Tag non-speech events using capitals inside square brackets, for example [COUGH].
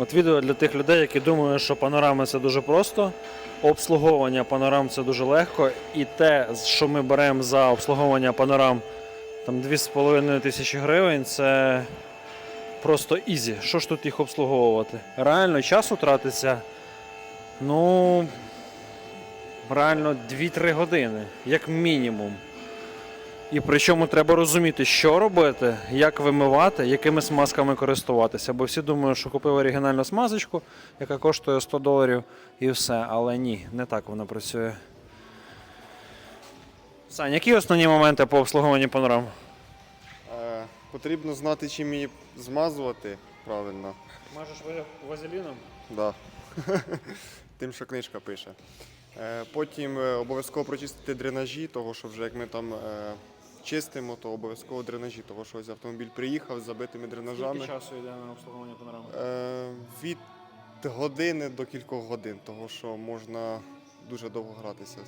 От відео для тих людей, які думають, що панорами це дуже просто. Обслуговування панорам це дуже легко. І те, що ми беремо за обслуговування панорам там 2,5 тисячі гривень, це просто ізі. Що ж тут їх обслуговувати? Реально часу тратиться. Ну, реально 2-3 години, як мінімум. І причому треба розуміти, що робити, як вимивати, якими смазками користуватися. Бо всі думають, що купив оригінальну смазочку, яка коштує 100 доларів і все. Але ні, не так вона працює. Сань, які основні моменти по обслуговуванню панорам? Е, потрібно знати, чим її змазувати правильно. Можеш вазеліном? Да. [LAUGHS] Тим, що книжка пише. Е, потім е, обов'язково прочистити дренажі, того що вже як ми там е, чистимо, то обов'язково дренажі, того що ось автомобіль приїхав з забитими дренажами. часу йде на обслуговування панорами? Е, від години до кількох годин, того що можна дуже довго гратися.